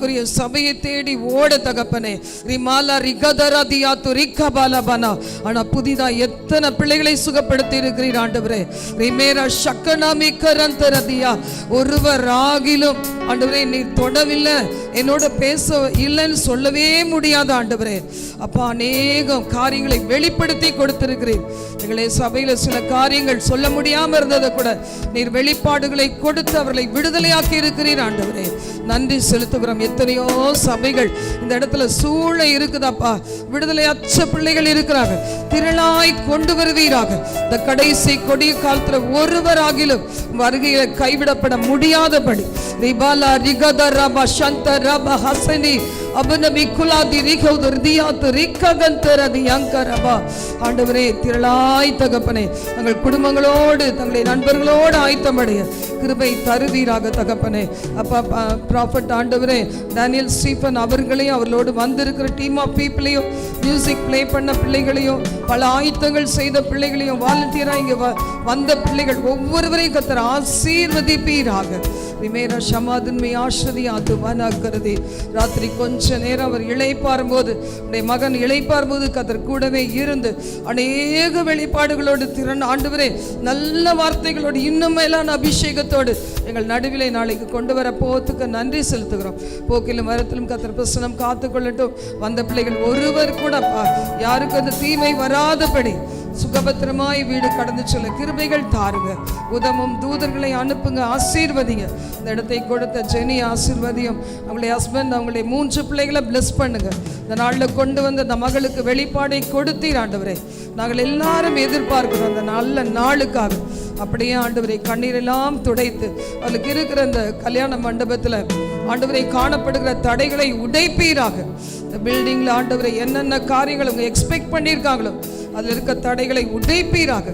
குறிய சபையை தேடி ஓட தகப்பனே. ரிமாலா ரிகதரா தியாத்து ரிக்கபாலபனா ஆனா புதிதா எத்தனை பிள்ளைகளை சுகப்படுத்தி இருக்கிறீர் ஆண்டவரே ரிமேரா சக்கனா மிக்கரந்தரதியா ஒருவர் ஆகிலும் ஆண்டவரே நீ தொடவில்லை. என்னோட பேச இல்லைன்னு சொல்லவே முடியாத ஆண்டவரே. அப்பா அநேகம் காரியங்களை வெளிப்படுத்தி கொடுத்திருக்கிறீர். எங்களை சபையில சில காரியங்கள் சொல்ல முடியாம இருந்ததை கூட நீர் வெளிப்பாடுகளை கொடுத்து அவர்களை விடுதலையாக்கி இருக்கிறீர் ஆண்டவரே. நன்றி செலுத்துகிறோம். எத்தனையோ சபைகள் இந்த இடத்துல சூழ இருக்குதாப்பா. அச்ச பிள்ளைகள் இருக்கிறாங்க. திரளாய் கொண்டு வருவீராக. இந்த கடைசி கொடிய காலத்துல ஒருவராகிலும் வருகையில கைவிடப்பட முடியாதபடி. ரிபாலா ரிகத ரபா சந்த ரப ஹசனி அபனபி குலாதி ரிகௌது ரிதியாத்து ரிக்ககந்தர் அது யங்கரபா ஆண்டவரே திரளாய் தகப்பனே தங்கள் குடும்பங்களோடு தங்களை நண்பர்களோடு ஆயத்தமடைய கிருபை தருவீராக தகப்பனே. அப்பா ப்ராஃபட் ஆண்டவரே டேனியல் ஸ்டீஃபன் அவர்களையும் அவர்களோடு வந்திருக்கிற டீம் ஆஃப் பீப்புளையும் மியூசிக் ப்ளே பண்ண பிள்ளைகளையும் பல ஆயத்தங்கள் செய்த பிள்ளைகளையும் வாலண்டியராக இங்கே வ- வந்த பிள்ளைகள் ஒவ்வொருவரையும் கத்தர் ஆசீர்வதிப்பீராக. விமேர சமாதன்மை ஆஸ்ரதி அது ராத்திரி கொஞ்ச நேரம் அவர் இழைப்பாரும் போது உடைய மகன் இழைப்பார் போது கதர் கூடவே இருந்து அநேக வெளிப்பாடுகளோடு திறன் ஆண்டவரே நல்ல வார்த்தைகளோடு இன்னும் மேலான அபிஷேகத்தோடு எங்கள் நடுவிலே நாளைக்கு கொண்டு வர போத்துக்கு நன்றி செலுத்துகிறோம். போக்கிலும் மரத்திலும் கத்தர் பிரசனம் காத்துக்கொள்ளட்டும். வந்த பிள்ளைகள் ஒருவர் கூட பா- அந்த தீமை வராதபடி சுகபத்திரமாய் வீடு கடந்து செல்ல கிருபைகள் தாருங்க உதமும் தூதர்களை அனுப்புங்க ஆசீர்வதிங்க. இந்த இடத்தை கொடுத்த ஜெனி ஆசீர்வதியும் அவங்களுடைய ஹஸ்பண்ட் அவங்களுடைய மூன்று பிள்ளைகளை பிளஸ் பண்ணுங்க. இந்த நாளில் கொண்டு வந்த அந்த மகளுக்கு வெளிப்பாடை கொடுத்தீர் ஆண்டவரே. நாங்கள் எல்லாரும் எதிர்பார்க்கிறோம் அந்த நல்ல நாளுக்காக. அப்படியே ஆண்டவரை கண்ணீரெல்லாம் துடைத்து அவளுக்கு இருக்கிற அந்த கல்யாண மண்டபத்தில் ஆண்டவரை காணப்படுகிற தடைகளை உடைப்பீராக. இந்த பில்டிங்கில் ஆண்டவரை என்னென்ன காரியங்கள் அவங்க எக்ஸ்பெக்ட் பண்ணியிருக்காங்களோ அதில் இருக்க தடைகளை உடைப்பீராக.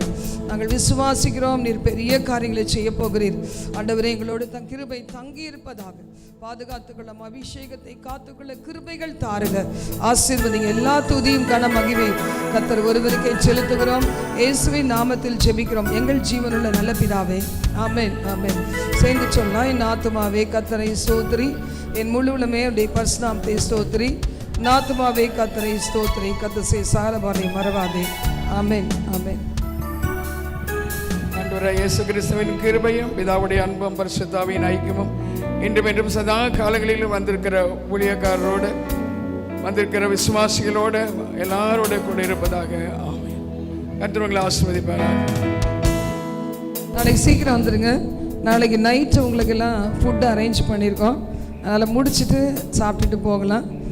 நாங்கள் விசுவாசிக்கிறோம் நீர் பெரிய காரியங்களை செய்ய போகிறீர் ஆண்டவரே எங்களோடு தன் கிருபை தங்கி இருப்பதாக பாதுகாத்துக்கொள்ளும் அபிஷேகத்தை காத்துக்கொள்ள கிருபைகள் தாருங்க ஆசீர்வதிங்க எல்லா துதியும் கன மகிமை. கத்தர் ஒருவருக்கே செலுத்துகிறோம். இயேசுவின் நாமத்தில் ஜெபிக்கிறோம். எங்கள் ஜீவனுள்ள நல்ல பிதாவே. ஆமேன் ஆமேன். சேர்ந்து சொன்னால் என் ஆத்துமாவே கத்தரை சோத்ரி என் முழுவலுமே உடைய தே சோத்ரி நாத்துமாவே கத்தரை ஸ்தோத்ரி கத்தசே சாரபானை மறவாதே. ஆமென் ஆமென். ஆண்டவராய் இயேசு கிறிஸ்துவின் கிருபையும் பிதாவுடைய அன்பும் பரிசுத்தாவின் ஐக்கியமும் இன்றும் என்றும் சதா காலங்களிலும் வந்திருக்கிற ஊழியக்காரரோடு வந்திருக்கிற விசுவாசிகளோடு எல்லாரோட கூட இருப்பதாக ஆமென். கர்த்தர் ஆசிர்வதிப்பாராக. நாளைக்கு சீக்கிரம் வந்துடுங்க நாளைக்கு நைட்டு உங்களுக்கெல்லாம் ஃபுட்டு அரேஞ்ச் பண்ணியிருக்கோம் அதனால் முடிச்சிட்டு சாப்பிட்டுட்டு போகலாம்.